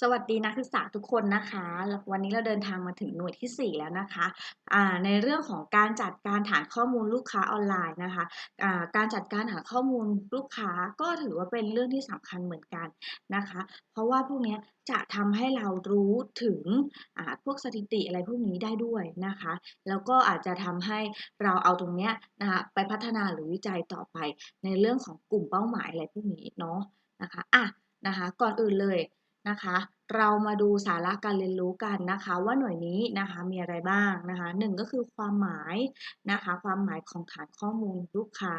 สวัสดีนักศึกษาทุกคนนะคะ วันนี้เราเดินทางมาถึงหน่วยที่ 4 แล้วนะคะในเรื่องของการจัดการฐานข้อมูลลูกค้าออนไลน์นะคะการจัดการหาข้อมูลลูกค้าก็ถือว่าเป็นเรื่องที่สำคัญเหมือนกันนะคะ เพราะว่าพวกนี้จะทำให้เรารู้ถึงพวกสถิติอะไรพวกนี้ได้ด้วยนะคะ แล้วก็อาจจะทำให้เราเอาตรงนี้นะคะไปพัฒนาหรือวิจัยต่อไปในเรื่องของกลุ่มเป้าหมายอะไรพวกนี้เนาะนะคะอะนะคะก่อนอื่นเลย นะคะ เรามาดูสาระการเรียนรู้กันนะคะ ว่าหน่วยนี้นะคะมีอะไรบ้างนะคะหนึ่งก็คือความหมายนะคะ ความหมายของฐานข้อมูลลูกค้า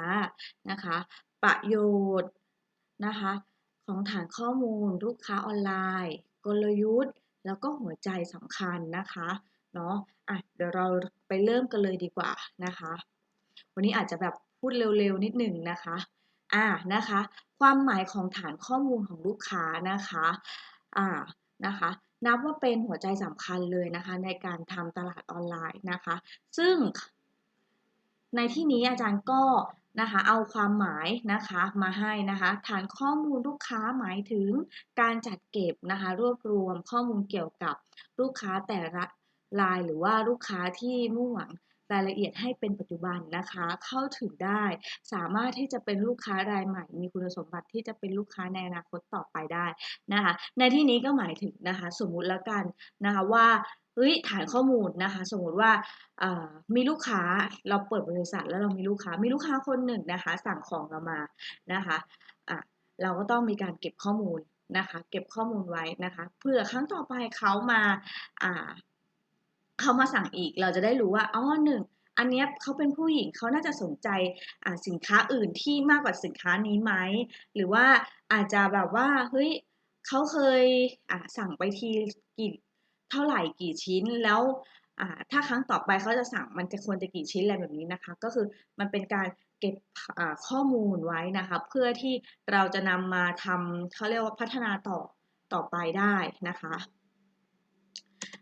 นะคะ ประโยชน์นะคะ ของฐานข้อมูลลูกค้าออนไลน์ กลยุทธ์ แล้วก็หัวใจสำคัญนะคะเนาะอะเดี๋ยวเราไปเริ่มกันเลยดีกว่านะคะ วันนี้อาจจะแบบพูดเร็วๆนิดหนึ่งนะคะอ่านะคะ ความหมายของฐานข้อมูลของลูกค้านะคะ่านะคะนับว่าเป็นหัวใจสำคัญเลยนะคะในการทำตลาดออนไลน์นะคะ ซึ่งในที่นี้อาจารย์ก็นะคะเอาความหมายนะคะมาให้นะคะฐานข้อมูลลูกค้าหมายถึงการจัดเก็บนะคะรวบรวมข้อมูลเกี่ยวกับลูกค้าแต่ละรายหรือว่าลูกค้าที่มุ่งหวัง รายละเอียดให้เป็นปัจจุบันนะคะ เข้าถึงได้ สามารถที่จะเป็นลูกค้ารายใหม่ มีคุณสมบัติที่จะเป็นลูกค้าในอนาคตต่อไปได้นะคะ ในที่นี้ก็หมายถึงนะคะ สมมุติแล้วกันนะคะว่าเฮ้ยฐานข้อมูลนะคะ สมมติว่ามีลูกค้าเราเปิดบริษัทแล้วเรามีลูกค้า มีลูกค้าคนหนึ่งนะคะ สั่งของเรามานะคะะเราก็ต้องมีการเก็บข้อมูลนะคะ เก็บข้อมูลไว้นะคะเพื่อครั้งต่อไปเขามา เขามาสั่งอีกเราจะได้รู้ว่าอ๋อหนึ่งอันนี้เขาเป็นผู้หญิงเขาน่าจะสนใจสินค้าอื่นที่มากกว่าสินค้านี้ไหมหรือว่าอาจจะแบบว่าเฮ้ยเขาเคยสั่งไปทีกี่เท่าไหร่กี่ชิ้นแล้วถ้าครั้งต่อไปเขาจะสั่งมันจะควรจะกี่ชิ้นอะไรแบบนี้นะคะ ก็คือมันเป็นการเก็บข้อมูลไว้นะคะเพื่อที่เราจะนำมาทำเขาเรียกว่าพัฒนาต่อต่อไปได้นะคะ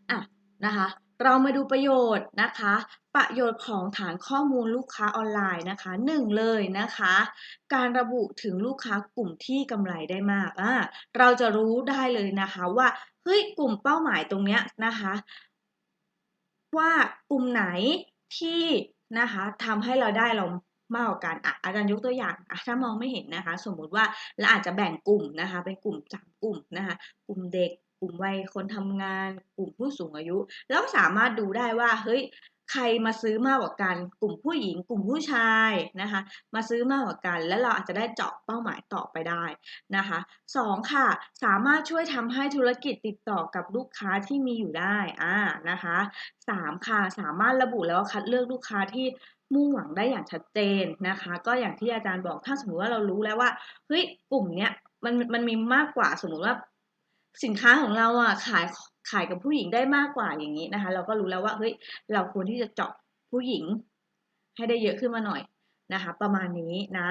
อะนะคะ เรามาดูประโยชน์นะคะ ประโยชน์ของฐานข้อมูลลูกค้าออนไลน์นะคะหนึ่งเลยนะคะ การระบุถึงลูกค้ากลุ่มที่กำไรได้มากอ่าเราจะรู้ได้เลยนะคะว่าเฮ้ยกลุ่มเป้าหมายตรงเนี้ยนะคะ ว่ากลุ่มไหนที่นะคะทำให้เราได้เรามากกว่ากันอะอาจารย์ยกตัวอย่างอะถ้ามองไม่เห็นนะคะ สมมุติว่าเราอาจจะแบ่งกลุ่มนะคะ เป็นกลุ่มสามกลุ่มนะคะ กลุ่มเด็ก กลุ่มวัยคนทำงาน กลุ่มผู้สูงอายุ แล้วสามารถดูได้ว่าเฮ้ยใครมาซื้อมากกว่ากัน กลุ่มผู้หญิง กลุ่มผู้ชายนะคะ มาซื้อมากกว่ากัน แล้วเราอาจจะได้เจาะเป้าหมายต่อไปได้นะคะสองค่ะ สามารถช่วยทำให้ธุรกิจติดต่อกับลูกค้าที่มีอยู่ได้อ่านะคะสามค่ะ สามารถระบุแล้วคัดเลือกลูกค้าที่มุ่งหวังได้อย่างชัดเจนนะคะ ก็อย่างที่อาจารย์บอกถ้าสมมติว่าเรารู้แล้วว่าเฮ้ยกลุ่มเนี้ยมันมันมีมากกว่าสมมติว่า สินค้าของเราอะขายขายกับผู้หญิงได้มากกว่าอย่างนี้นะคะ เราก็รู้แล้วว่าเฮ้ยเราควรที่จะเจาะผู้หญิง ให้ได้เยอะขึ้นมาหน่อยนะคะ ประมาณนี้นะ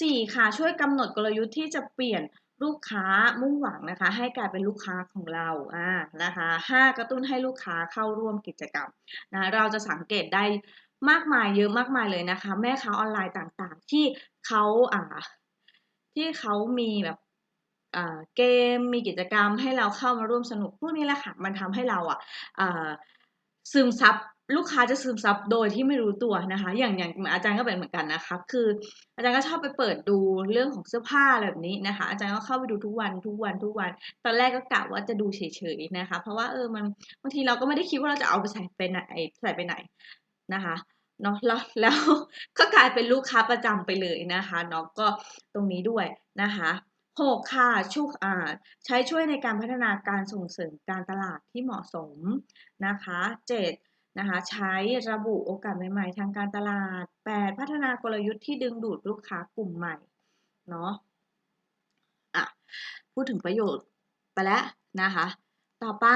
สี่ค่ะช่วยกำหนดกลยุทธ์ที่จะเปลี่ยนลูกค้ามุ่งหวังนะคะ ให้กลายเป็นลูกค้าของเราอ่านะคะห้ากระตุ้นให้ลูกค้าเข้าร่วมกิจกรรมนะเราจะสังเกตได้มากมายเยอะมากมายเลยนะคะ แม่ค้าออนไลน์ต่างๆ ที่เขาอ่าที่เขามีแบบ เกมมีกิจกรรมให้เราเข้ามาร่วมสนุกพวกนี้แหละค่ะมันทำให้เราอะซึมซับลูกค้าจะซึมซับโดยที่ไม่รู้ตัวนะคะ อย่างอย่างอาจารย์ก็เป็นเหมือนกันนะคะคืออาจารย์ก็ชอบไปเปิดดูเรื่องของเสื้อผ้าแบบนี้นะคะ อาจารย์ก็เข้าไปดูทุกวันทุกวันทุกวัน ตอนแรกก็กะว่าจะดูเฉยๆนะคะ เพราะว่าเออมันบางทีเราก็ไม่ได้คิดว่าเราจะเอาไปใส่ไปไหนใส่ไปไหนนะคะเนาะแล้วแล้วก็กลายเป็นลูกค้าประจำไปเลยนะคะเนาะก็ตรงนี้ด้วยนะคะ 6ค่ะชุกอ่าใช้ช่วยในการพัฒนาการส่งเสริมการตลาดที่เหมาะสมนะคะ7นะคะใช้ระบุโอกาสใหม่ๆ ทางการตลาด 8 พัฒนากลยุทธ์ที่ดึงดูดลูกค้ากลุ่มใหม่เนาะอะพูดถึงประโยชน์ไปแล้วนะคะ ต่อไป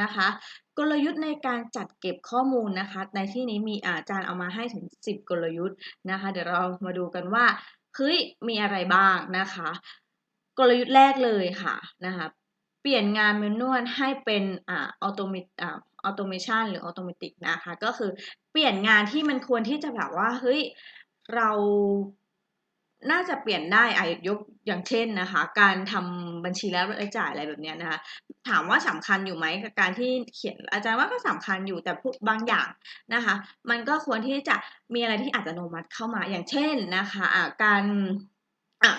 นะคะกลยุทธ์ในการจัดเก็บข้อมูลนะคะ ในที่นี้มีอาจารย์เอามาให้ถึง 10 กลยุทธ์นะคะ เดี๋ยวเรามาดูกันว่า เฮ้ยมีอะไรบ้างนะคะ กลยุทธ์แรกเลยค่ะนะคะเปลี่ยนงานเมนวลให้เป็นอ่าอัตโตมัติอ่าอัตโนมันหรืออัตโนมัติกนะคะ ก็คือเปลี่ยนงานที่มันควรที่จะแบบว่าเฮ้ยเรา น่าจะเปลี่ยนได้อ่ายกอย่างเช่นนะคะ การทำบัญชีแล้วรายจ่ายอะไรแบบเนี้ยนะคะ ถามว่าสำคัญอยู่ไหมกับการที่เขียนอาจารย์ว่าก็สำคัญอยู่แต่พวกบางอย่างนะคะ มันก็ควรที่จะมีอะไรที่อัตโนมัติเข้ามาอย่างเช่นนะคะะการ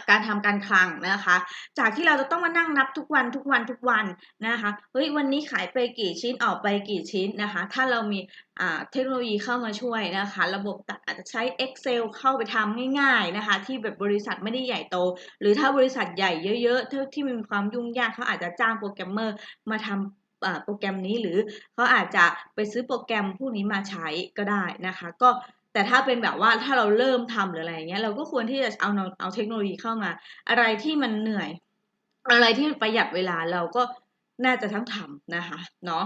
การทำการคลังนะคะ จากที่เราจะต้องมานั่งนับทุกวันทุกวันทุกวันนะคะเฮ้ยวันนี้ขายไปกี่ชิ้นออกไปกี่ชิ้นนะคะ ถ้าเรามีเทคโนโลยีเข้ามาช่วยนะคะ ระบบอาจจะใช้ Excel เข้าไปทำง่ายๆนะคะ ที่แบบบริษัทไม่ได้ใหญ่โต หรือถ้าบริษัทใหญ่เยอะๆที่มีความยุ่งยากเขาอาจจะจ้างโปรแกรมเมอร์มาทำโปรแกรมนี้หรือเขาอาจจะไปซื้อโปรแกรมพวกนี้มาใช้ก็ได้นะคะ ก็ แต่ถ้าเป็นแบบว่าถ้าเราเริ่มทำหรืออะไรอย่างเงี้ยเราก็ควรที่จะเอาเอาเทคโนโลยีเข้ามา อะไรที่มันเหนื่อย อะไรที่ประหยัดเวลาเราก็น่าจะทั้งทำนะคะเนาะ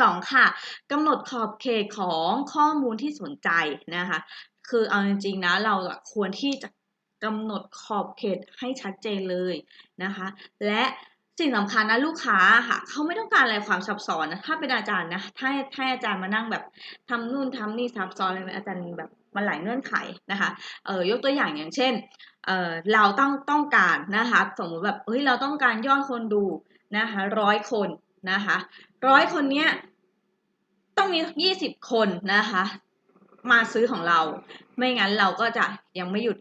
สองค่ะกำหนดขอบเขตของข้อมูลที่สนใจนะคะคือเอาจริงๆนะเราควรที่จะกำหนดขอบเขตให้ชัดเจนเลยนะคะ และ สิ่งสำคัญนะลูกค้าค่ะเขาไม่ต้องการอะไรความซับซ้อนนะถ้าเป็นอาจารย์นะถ้าถ้าอาจารย์มานั่งแบบทำนู่นทำนี่ซับซ้อนอะไรอาจารย์แบบมันหลายเงื่อนไขนะคะเออยกตัวอย่างอย่างเช่นเออเราต้องต้องการนะคะสมมติแบบเฮ้ยเราต้องการยอดคนดูนะคะร้อยคนนะคะร้อยคนเนี้ยต้องมียี่สิบคนนะคะ มาซื้อของเรา ไม่งั้นเราก็จะยังไม่หยุด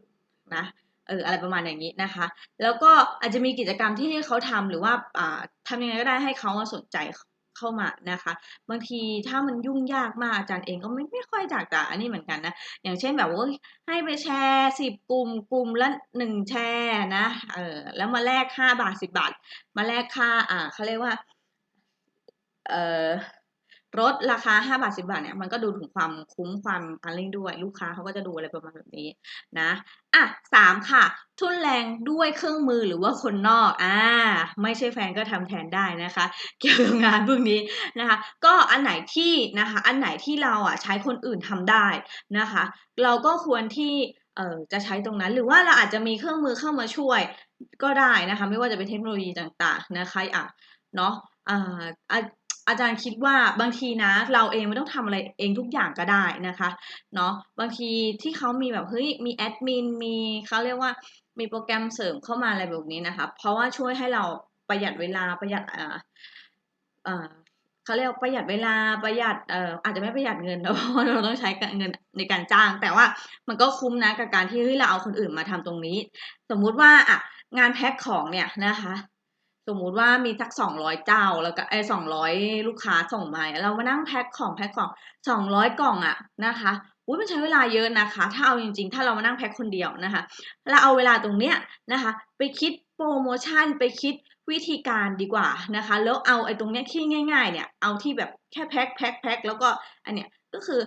นะ อออะไรประมาณอย่างนี้นะคะ แล้วก็อาจจะมีกิจกรรมที่เขาทำหรือว่าทำยังไงก็ได้ให้เขาสนใจเข้ามานะคะ บางทีถ้ามันยุ่งยากมากอาจารย์เองก็ไม่ไม่ค่อยจากแต่อันนี้เหมือนกันนะ อย่างเช่นแบบว่าให้ไปแชร์สิบกลุ่มกลุ่มละหนึ่งแชร์นะเออแล้วมาแลกห้าบาทสิบบาท มาแลกค่าอ่าเขาเรียกว่าเออ ลดราคา 5 บาท 10 บาทเนี่ยมันก็ดูถึงความคุ้มความอะไรด้วยลูกค้าเขาก็จะดูอะไรประมาณแบบนี้นะอะสามค่ะ ทุนแรงด้วยเครื่องมือหรือว่าคนนอกอ่าไม่ใช่แฟนก็ทำแทนได้นะคะ เกี่ยวกับงานพวกนี้นะคะ ก็อันไหนที่นะคะ อันไหนที่เราอะใช้คนอื่นทำได้นะคะ เราก็ควรที่เอ่อจะใช้ตรงนั้นหรือว่าเราอาจจะมีเครื่องมือเข้ามาช่วยก็ได้นะคะ ไม่ว่าจะเป็นเทคโนโลยีต่างๆนะคะอะเนาะอ่า อาจารย์คิดว่าบางทีนะ เราเองไม่ต้องทำอะไรเองทุกอย่างก็ได้นะคะเนาะบางทีที่เขามีแบบเฮ้ยมีแอดมินมีเขาเรียกว่ามีโปรแกรมเสริมเข้ามาอะไรแบบนี้นะคะเพราะว่าช่วยให้เราประหยัดเวลาประหยัดอ่าอ่าเขาเรียกประหยัดเวลาประหยัดเอ่ออาจจะไม่ประหยัดเงินเพราะเราต้องใช้เงินในการจ้าง แต่ว่ามันก็คุ้มนะกับการที่เราเอาคนอื่นมาทำตรงนี้ สมมุติว่าอะงานแพ็คของเนี่ยนะคะ มมุติว่ามีสักสองร้อยเจ้าแล้วก็ไอ้สองร้อยลูกค้าส่งมาเรามานั่งแพ็คของแพ็คของสองร้อยกล่องอะนะคะอุ้ยมันใช้เวลาเยอะนะคะ ถ้าเอาจริงๆ ถ้าเรามานั่งแพ็คคนเดียวนะคะเราเอาเวลาตรงเนี้ยนะคะ ไปคิดโปรโมชั่นไปคิดวิธีการดีกว่านะคะ แล้วเอาไอ้ตรงเนี้ยที่ง่าย ๆ เนี่ยเอาที่แบบแค่แพ็คแพ็คแพ็คแล้วก็อันเนี้ยก็คือ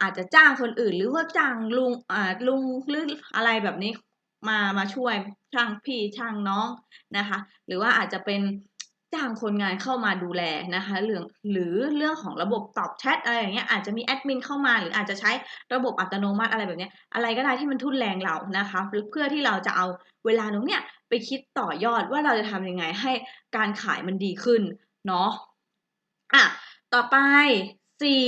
อาจจะจ้างคนอื่นหรือว่าจ้างลุงอ่าลุงหรืออะไรแบบนี้ มามาช่วยช่างพี่ช่างน้องนะคะ หรือว่าอาจจะเป็นจ้างคนงานเข้ามาดูแลนะคะเรื่องหรือเรื่องของระบบตอบแชทอะไรอย่างเงี้ยอาจจะมีแอดมินเข้ามาหรืออาจจะใช้ระบบอัตโนมัติอะไรแบบนี้อะไรก็ได้ที่มันทุ่นแรงเรานะคะเพื่อที่เราจะเอาเวลาตรงเนี้ยไปคิดต่อยอดว่าเราจะทำยังไงให้การขายมันดีขึ้นเนาะอะต่อไปสี่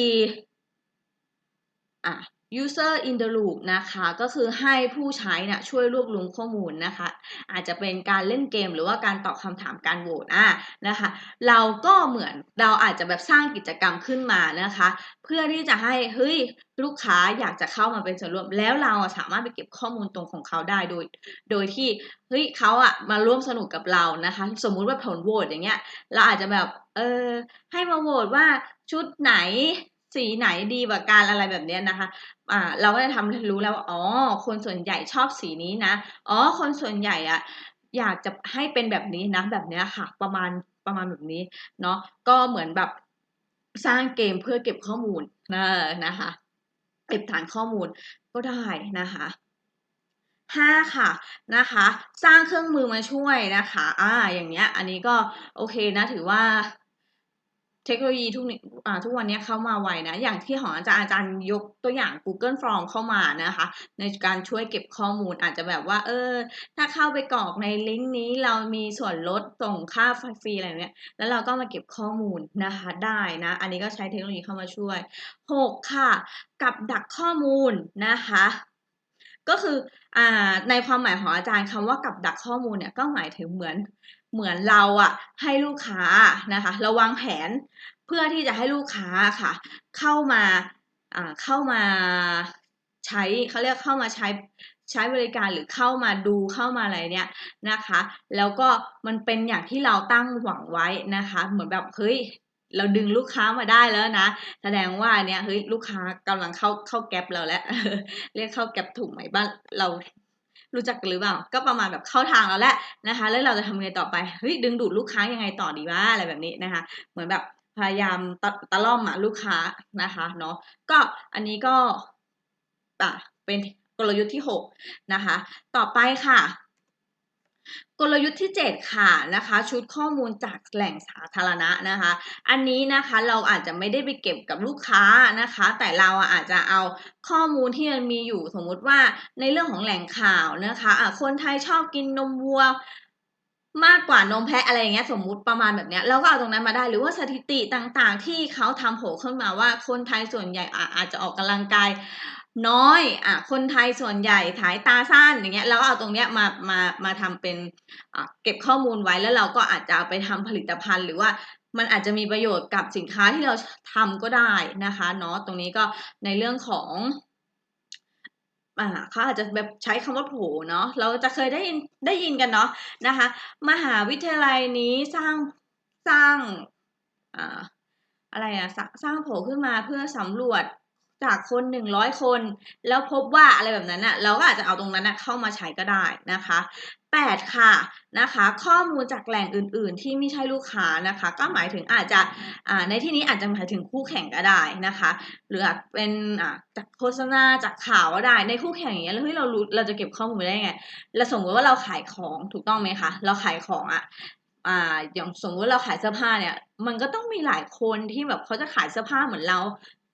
อะ user in the loop นะคะก็คือให้ผู้ใช้นะช่วยรวบรวมข้อมูลนะคะ อาจจะเป็นการเล่นเกมหรือว่าการตอบคำถามการโหวตอะนะคะ เราก็เหมือนเราอาจจะแบบสร้างกิจกรรมขึ้นมานะคะ เพื่อที่จะให้เฮ้ยลูกค้าอยากจะเข้ามาเป็นส่วนร่วม แล้วเราสามารถไปเก็บข้อมูลตรงของเขาได้โดย โดยที่เฮ้ยเขาอะมาร่วมสนุกกับเรานะคะ สมมุติว่าผลโหวตอย่างเงี้ยเราอาจจะแบบเออให้มาโหวตว่าชุดไหน สีไหนดีกว่ากันอะไรแบบนี้นะคะ อ่า เราก็จะทำรู้แล้วว่าอ๋อ คนส่วนใหญ่ชอบสีนี้นะ อ๋อ คนส่วนใหญ่อะอยากจะให้เป็นแบบนี้นะ แบบนี้ค่ะ ประมาณประมาณแบบนี้ เนาะ ก็เหมือนแบบสร้างเกมเพื่อเก็บข้อมูลนะนะคะ เก็บฐานข้อมูลก็ได้นะคะห้าค่ะนะคะ สร้างเครื่องมือมาช่วยนะคะ อ่า อย่างเนี้ย อันนี้ก็โอเคนะถือว่า เทคโนโลยีทุกนี้ทุกวันนี้เข้ามาไวนะ อย่างที่ของอาจารย์อาจารย์ยกตัวอย่าง Google Form เข้ามานะคะ ในการช่วยเก็บข้อมูลอาจจะแบบว่า เออ ถ้าเข้าไปกรอกในลิงก์นี้เรามีส่วนลดส่งค่าฟรีอะไรเนี้ย แล้วเราก็มาเก็บข้อมูลนะคะได้นะ อันนี้ก็ใช้เทคโนโลยีเข้ามาช่วย 6 ค่ะ กับดักข้อมูลนะคะก็คืออ่าในความหมายของอาจารย์คำว่ากับดักข้อมูลเนี่ยก็หมายถึงเหมือน เหมือนเราอะให้ลูกค้านะคะเราวางแผนเพื่อที่จะให้ลูกค้าค่ะ เข้ามาอ่าเข้ามาใช้เขาเรียกเข้ามาใช้ใช้บริการหรือเข้ามาดูเข้ามาอะไรเนี่ยนะคะ แล้วก็มันเป็นอย่างที่เราตั้งหวังไว้นะคะ เหมือนแบบเฮ้ยเราดึงลูกค้ามาได้แล้วนะ แสดงว่าเนี่ยเฮ้ยลูกค้ากำลังเข้าเข้าแก๊ปเราแล้ว เรียกเข้าแก๊ปถูกไหมบ้านเรา รู้จักหรือเปล่า ก็ประมาณแบบเข้าทางเราแล้วนะคะ แล้วเราจะทำไงต่อไปเฮ้ยดึงดูดลูกค้ายังไงต่อดีวะอะไรแบบนี้นะคะ เหมือนแบบพยายามตะตะล่อมอะลูกค้านะคะเนาะก็อันนี้ก็อะเป็นกลยุทธ์ที่ 6 นะคะ ต่อไปค่ะ กลยุทธ์ที่ 7 ค่ะนะคะชุดข้อมูลจากแหล่งสาธารณะนะคะ อันนี้นะคะเราอาจจะไม่ได้ไปเก็บกับลูกค้านะคะ แต่เราอาจจะเอาข้อมูลที่มันมีอยู่สมมุติว่าในเรื่องของแหล่งข่าวนะคะะคนไทยชอบกินนมวัวมากกว่านมแพะอะไรอย่างเงี้ยสมมุติประมาณแบบเนี้ยเราก็เอาตรงนั้นมาได้หรือว่าสถิติต่างๆ ที่เขาทำโผล่ขึ้นมาว่าคนไทยส่วนใหญ่อาจจะออกกำลังกาย น้อยอะคนไทยส่วนใหญ่ถ่ายตาสั้นอย่างเงี้ยเราก็เอาตรงเนี้ยมามามาทำเป็นอะเก็บข้อมูลไว้แล้วเราก็อาจจะเอาไปทำผลิตภัณฑ์ หรือว่ามันอาจจะมีประโยชน์กับสินค้าที่เราทำก็ได้นะคะเนาะตรงนี้ก็ในเรื่องของอ่าเขาอาจจะแบบใช้คำว่าโผล่เนาะเราจะเคยได้ยินได้ยินกันเนาะนะคะ มหาวิทยาลัยนี้สร้างสร้างอ่าอะไรอะสร้างโผล่ขึ้นมาเพื่อสำรวจ จากคนหนึ่งร้อยคน แล้วพบว่าอะไรแบบนั้นอะเราก็อาจจะเอาตรงนั้นอะเข้ามาใช้ก็ได้นะคะแปดค่ะนะคะข้อมูลจากแหล่งอื่น ๆ ที่ไม่ใช่ลูกค้านะคะ ก็หมายถึงอาจจะในที่นี้อาจจะหมายถึงคู่แข่งก็ได้นะคะหรือเป็นจากโฆษณาจากข่าวก็ได้ในคู่แข่งอย่างเงี้ยแล้วเฮ้ยเรารู้เราจะเก็บข้อมูลได้ไงเราสมมติว่าเราขายของถูกต้องไหมคะเราขายของอะอ่าอย่างสมมติเราขายเสื้อผ้าเนี่ย มันก็ต้องมีหลายคนที่แบบเขาจะขายเสื้อผ้าเหมือนเรา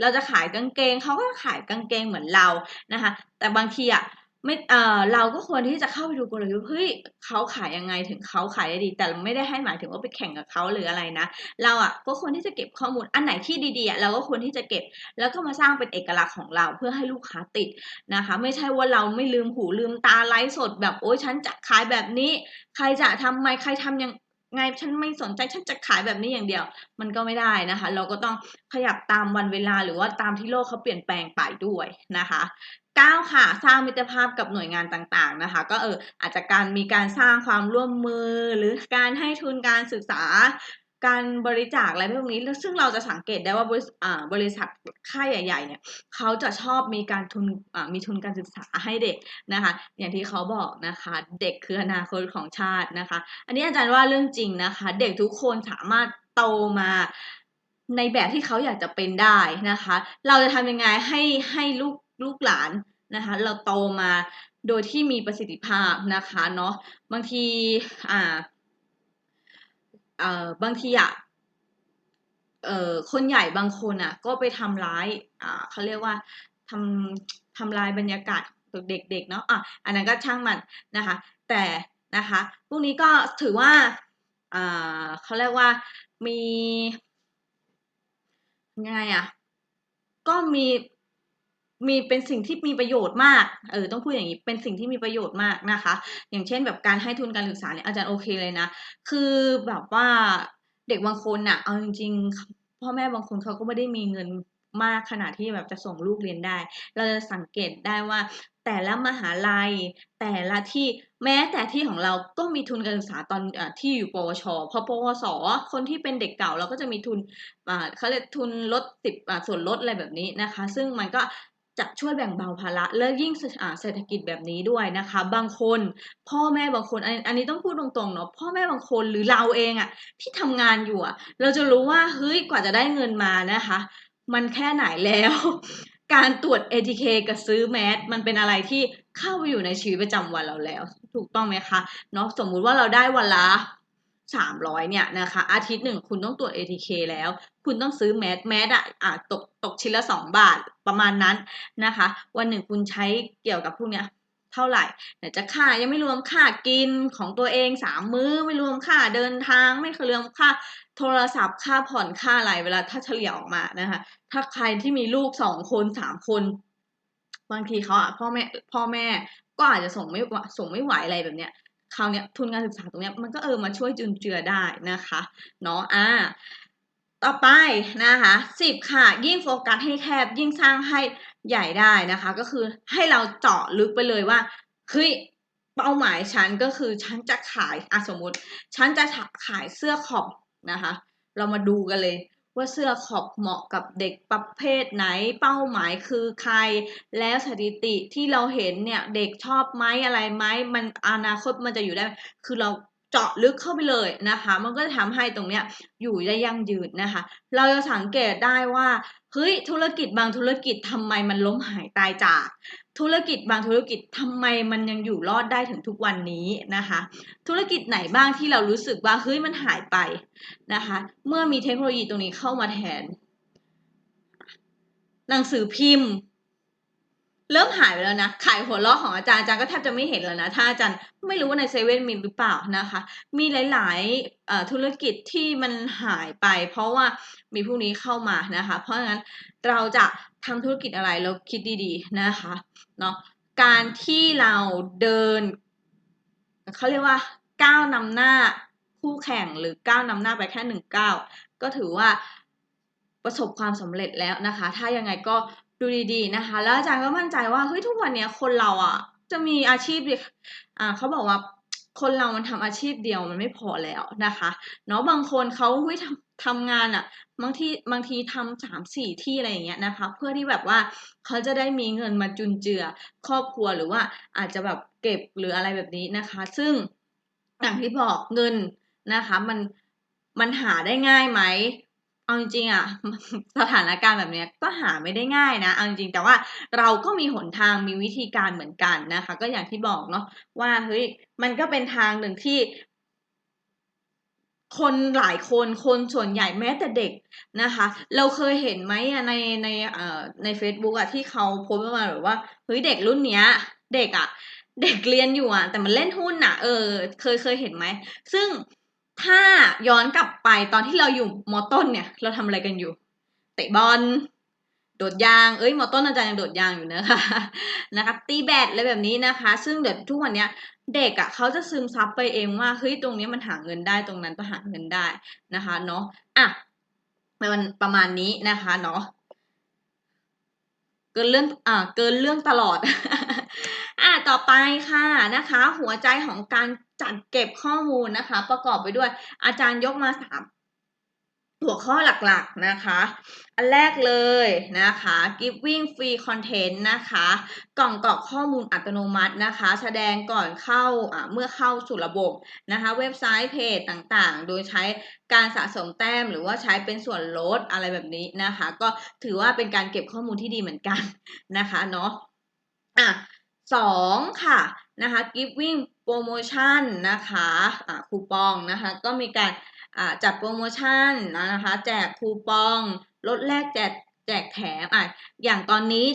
เราจะขายกางเกงเขาก็ขายกางเกงเหมือนเรานะคะ แต่บางทีอะไม่เออเราก็ควรที่จะเข้าไปดูกลยุทธ์เฮ้ยเขาขายยังไงถึงเขาขายได้ดี แต่ไม่ได้ให้หมายถึงว่าไปแข่งกับเขาหรืออะไรนะ เราอะก็ควรที่จะเก็บข้อมูลอันไหนที่ดีๆเราก็ควรที่จะเก็บ แล้วก็มาสร้างเป็นเอกลักษณ์ของเราเพื่อให้ลูกค้าติดนะคะ ไม่ใช่ว่าเราไม่ลืมหูลืมตาไลฟ์สดแบบโอ้ยฉันจะขายแบบนี้ ใครจะทำไมใครทำยัง ไงฉันไม่สนใจฉันจะขายแบบนี้อย่างเดียว มันก็ไม่ได้นะคะ เราก็ต้องขยับตามวันเวลาหรือว่าตามที่โลกเขาเปลี่ยนแปลงไปด้วยนะคะ9ค่ะสร้างมิตรภาพกับหน่วยงานต่างๆนะคะ ก็เอออาจจะการมีการสร้างความร่วมมือหรือการให้ทุนการศึกษา การบริจาคอะไรพวกนี้ ซึ่งเราจะสังเกตได้ว่าบริษัทค่ายใหญ่ ๆ เนี่ยเขาจะชอบมีการทุนมีทุนการศึกษาให้เด็กนะคะ อย่างที่เขาบอกนะคะ เด็กคืออนาคตของชาตินะคะ อันนี้อาจารย์ว่าเรื่องจริงนะคะ เด็กทุกคนสามารถโตมาในแบบที่เขาอยากจะเป็นได้นะคะ เราจะทำยังไงให้ให้ลูกลูกหลานนะคะ เราโตมาโดยที่มีประสิทธิภาพนะคะเนาะบางทีอ่า เอ่อบางทีอะเอ่อคนใหญ่บางคนอะก็ไปทำร้ายอ่าเขาเรียกว่าทำทำลายบรรยากาศเด็กๆเนาะอะอันนั้นก็ช่างมันนะคะ แต่นะคะพวกนี้ก็ถือว่าอ่าเขาเรียกว่ามียังไงอะก็มี มีเป็นสิ่งที่มีประโยชน์มาก เออต้องพูดอย่างนี้ เป็นสิ่งที่มีประโยชน์มากนะคะ อย่างเช่นแบบการให้ทุนการศึกษาเนี่ยอาจารย์โอเคเลยนะ คือแบบว่าเด็กบางคนน่ะ เอาจริงๆ พ่อแม่บางคนเขาก็ไม่ได้มีเงินมากขนาดที่แบบจะส่งลูกเรียนได้ เราจะสังเกตได้ว่า แต่ละมหาลัย แต่ละที่แม้แต่ที่ของเราก็มีทุนการศึกษาตอนอที่อยู่ปวช พอปวส คนที่เป็นเด็กเก่าเราก็จะมีทุนเขาเรียกทุนลดสิบส่วนลดอะไรแบบนี้นะคะ ซึ่งมันก็ จะช่วยแบ่งเบาภาระและยิ่งเศรษฐกิจแบบนี้ด้วยนะคะ บางคนพ่อแม่บางคนอันนี้ต้องพูดตรงๆเนาะพ่อแม่บางคนหรือเราเองอะที่ทำงานอยู่อะเราจะรู้ว่าเฮ้ยกว่าจะได้เงินมานะคะ มันแค่ไหนแล้ว การตรวจ ATK กับซื้อแมสมันเป็นอะไรที่เข้าไปอยู่ในชีวิตประจำวันเราแล้ว ถูกต้องไหมคะเนาะสมมุติว่าเราได้วันละ สามร้อยเนี่ยนะคะ อาทิตย์หนึ่งคุณต้องตรวจ ATK แล้ว คุณต้องซื้อแมสแมสอะอะตกตกชิ้นละสองบาทประมาณนั้นนะคะ วันหนึ่งคุณใช้เกี่ยวกับพวกเนี้ยเท่าไหร่เนี่จะค่ายังไม่รวมค่ากินของตัวเองสามมื้อไม่รวมค่าเดินทาง ไม่เคยรวมค่าโทรศัพท์ค่าผ่อนค่าอะไรเวลาถ้าเฉลี่ยออกมานะคะ ถ้าใครที่มีลูกสองคนสามคน บางทีเขาอะพ่อแม่พ่อแม่ก็อาจจะส่งไม่ส่งไม่ไหวอะไรแบบเนี้ย คราวเนี้ยทุนการศึกษาตรงเนี้ยมันก็เออมาช่วยจุนเจือได้นะคะเนาะอ่าต่อไปนะคะสิบค่ะ ยิ่งโฟกัสให้แคบยิ่งสร้างให้ใหญ่ได้นะคะ ก็คือให้เราเจาะลึกไปเลยว่าเฮ้ยเป้าหมายฉันก็คือฉันจะขายอะสมมติ ฉันจะขายเสื้อขอบนะคะ เรามาดูกันเลย ว่าเสื้อขอบเหมาะกับเด็กประเภทไหน เป้าหมายคือใคร แล้วสถิติที่เราเห็นเนี่ยเด็กชอบไหมอะไรไหมมันอนาคตมันจะอยู่ได้ คือเราเจาะลึกเข้าไปเลยนะคะ มันก็จะทำให้ตรงเนี้ยอยู่ได้ยั่งยืนนะคะ เราจะสังเกตได้ว่าเฮ้ยธุรกิจบางธุรกิจทำไมมันล้มหายตายจาก ธุรกิจบางธุรกิจทำไมมันยังอยู่รอดได้ถึงทุกวันนี้นะคะ ธุรกิจไหนบ้างที่เรารู้สึกว่าเฮ้ยมันหายไปนะคะ เมื่อมีเทคโนโลยีตรงนี้เข้ามาแทน หนังสือพิมพ์ เริ่มหายไปแล้วนะ ขายหัวล้อของอาจารย์อาจารย์ก็แทบจะไม่เห็นแล้วนะ ถ้าอาจารย์ไม่รู้ว่าในเซเว่นมีหรือเปล่านะคะ มีหลายๆธุรกิจที่มันหายไป เพราะว่ามีพวกนี้เข้ามานะคะ เพราะฉะนั้นเราจะทำธุรกิจอะไรเราคิดดีๆนะคะเนาะการที่เราเดินเขาเรียกว่าก้าวนำหน้าคู่แข่งหรือก้าวนำหน้าไปแค่หนึ่งก้าวก็ถือว่าประสบความสำเร็จแล้วนะคะ ถ้ายังไงก็ ดูดีๆนะคะ แล้วอาจารย์ก็มั่นใจว่าเฮ้ยทุกวันนี้คนเราอะ จะมีอาชีพอ่าเขาบอกว่าคนเรามันทำอาชีพเดียวมันไม่พอแล้วนะคะเนาะบางคนเขาเฮ้ยทำทำงานอะบางทีบางทีทำสามสี่ที่อะไรอย่างเงี้ยนะคะ เพื่อที่แบบว่าเขาจะได้มีเงินมาจุนเจือครอบครัวหรือว่าอาจจะแบบเก็บหรืออะไรแบบนี้นะคะ ซึ่งอย่างที่บอกเงินนะคะ มันมันหาได้ง่ายไหม เอาจริง ๆอะสถานการณ์แบบนี้ก็หาไม่ได้ง่ายนะ เอาจริง ๆ แต่ว่าเราก็มีหนทาง มีวิธีการเหมือนกันนะคะ ก็อย่างที่บอกเนาะว่า เฮ้ย มันก็เป็นทางหนึ่งที่ คนหลายคน คนส่วนใหญ่แม้แต่เด็กนะคะ เราเคยเห็นไหมใน ใน เอ่อ ใน Facebook อะ ที่เขาโพสต์มาแบบว่า เฮ้ย เด็กรุ่นเนี้ย เด็กอะ เด็กเรียนอยู่อะ แต่มันเล่นหุ้นอะเออ เคย เคยเห็นไหม ซึ่ง ถ้าย้อนกลับไปตอนที่เราอยู่มอต้นเนี่ย เราทำอะไรกันอยู่ เตะบอลโดดยางเอ้ยมอต้นอาจารย์ยังโดดยางอยู่นะคะนะคะตีแบดอะไรแบบนี้นะคะ ซึ่งเดี๋ยวทุกวันเนี้ยเด็กอะ่ะเขาจะซึมซับไปเองว่าเฮ้ยตรงนี้มันหาเงินได้ตรงนั้นก็หาเงินได้นะคะเนาะอะมันประมาณนี้นะคะเนาะเกินเรื่องอ่าเกินเรื่องตลอดอะต่อไปค่ะนะคะ หัวใจของการ จัดเก็บข้อมูลนะคะ ประกอบไปด้วย อาจารย์ยกมาสามหัวข้อหลักๆนะคะ อันแรกเลยนะคะ giving free content นะคะ กล่องกรอกข้อมูลอัตโนมัตินะคะ แสดงก่อนเข้าเมื่อเข้าสู่ระบบนะคะ เว็บไซต์เพจต่างๆ โดยใช้การสะสมแต้มหรือว่าใช้เป็นส่วนลดอะไรแบบนี้นะคะ ก็ถือว่าเป็นการเก็บข้อมูลที่ดีเหมือนกันนะคะเนาะอะ สองค่ะนะคะ giving promotion นะคะะคูปองนะคะก็มีการจัดโปรโมชั่นนะคะแจกคูปองลดแลกแจกแจกแถมอะอย่างตอนนี้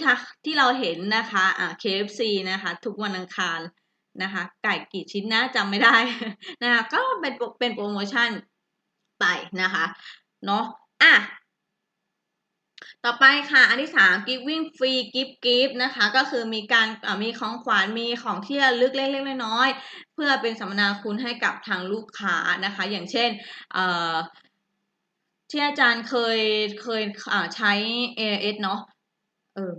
ที่เราเห็นนะคะอ่า KFC นะคะทุกวันอังคารนะคะไก่กี่ชิ้นนะจำไม่ได้นะคะก็เป็นเป็นโปรโมชั่นไปนะคะเนาะอะ ต่อไปค่ะ อันที่สาม giving free gift gift นะคะ ก็คือมีการมีของขวัญมีของที่ระลึกเล็กๆน้อยๆเพื่อเป็นสัมมนาคุณให้กับทางลูกค้านะคะ อย่างเช่นที่อาจารย์เคยเคยใช้ AS เนาะเออ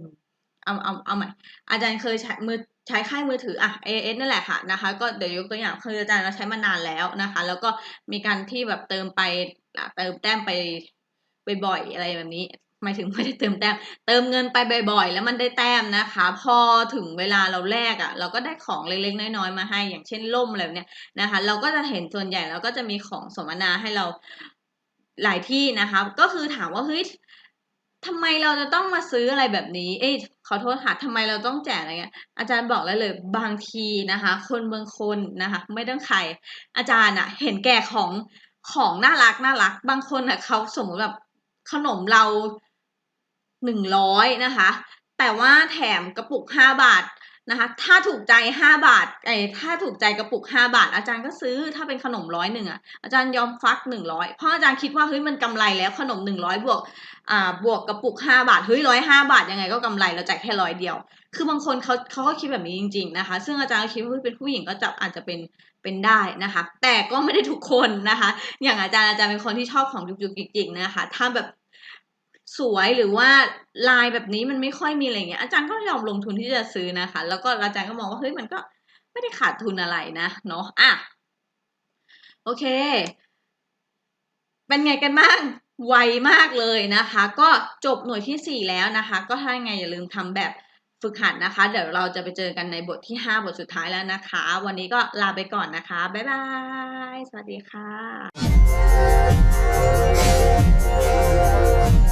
เอาเอาเอาใหม่อาจารย์เคยใช้มือใช้ค่ายมือถืออะ AS นั่นแหละค่ะนะคะ ก็เดี๋ยวยกตัวอย่างคืออาจารย์เราใช้มานานแล้วนะคะ แล้วก็มีการที่แบบเติมไปเติมแต้มไปบ่อยๆอะไรแบบนี้ หมายถึงไม่ได้เติมแต้ม เติมเงินไปบ่อยๆ แล้วมันได้แต้มนะคะ พอถึงเวลาเราแลกอะ่ะ เราก็ได้ของเล็กๆ น้อยๆ มาให้ อย่างเช่นล่มอะไรเนี้ยนะคะ เราก็จะเห็นส่วนใหญ่เราก็จะมีของสมนาให้เราหลายที่นะคะ ก็คือถามว่าเฮ้ยทำไมเราจะต้องมาซื้ออะไรแบบนี้ เอ้ยขอโทษค่ะทำไมเราต้องแจกอะไรเงี้ย อาจารย์บอกแล้วเลยบางทีนะคะ คนบางคนนะคะ ไม่ต้องใคร อาจารย์อะเห็นแก่ของของน่ารักน่ารัก บางคนอะเขาสมมติแบบขนมเรา หนึ่งร้อยนะคะ แต่ว่าแถมกระปุกห้าบาทนะคะ ถ้าถูกใจ 5 บาทไอ้ถ้าถูกใจกระปุก 5 บาท อาจารย์ก็ซื้อถ้าเป็นขนมร้อยหนึ่งอะอาจารย์ยอมฟัก 100 เพราะอาจารย์คิดว่าเฮ้ยมันกำไรแล้วขนม 100 บวกอ่าบวกกระปุก 5 บาทเฮ้ย105บาทยังไงก็กำไรเราจ่ายแค่ร้อยเดียว คือบางคนเขาเขาก็คิดแบบนี้จริง ๆนะคะ ซึ่งอาจารย์ก็คิดว่าเฮ้ยเป็นผู้หญิงก็จะอาจจะเป็นเป็นได้นะคะ แต่ก็ไม่ได้ทุกคนนะคะ อย่างอาจารย์อาจารย์เป็นคนที่ชอบของจุกๆจิกๆนะคะ ถ้าแบบ สวยหรือว่าลายแบบนี้มันไม่ค่อยมีอะไรเงี้ยอาจารย์ก็ยอมลงทุนที่จะซื้อนะคะ แล้วก็อาจารย์ก็มองว่าเฮ้ยมันก็ไม่ได้ขาดทุนอะไรนะเนาะอะโอเค เป็นไงกันบ้างไวมากเลยนะคะ ก็จบหน่วยที่ 4 แล้วนะคะ ก็ถ้าไงอย่าลืมทำแบบฝึกหัดนะคะ เดี๋ยวเราจะไปเจอกันในบทที่ 5 บทสุดท้ายแล้วนะคะ วันนี้ก็ลาไปก่อนนะคะ บ๊ายบาย สวัสดีค่ะ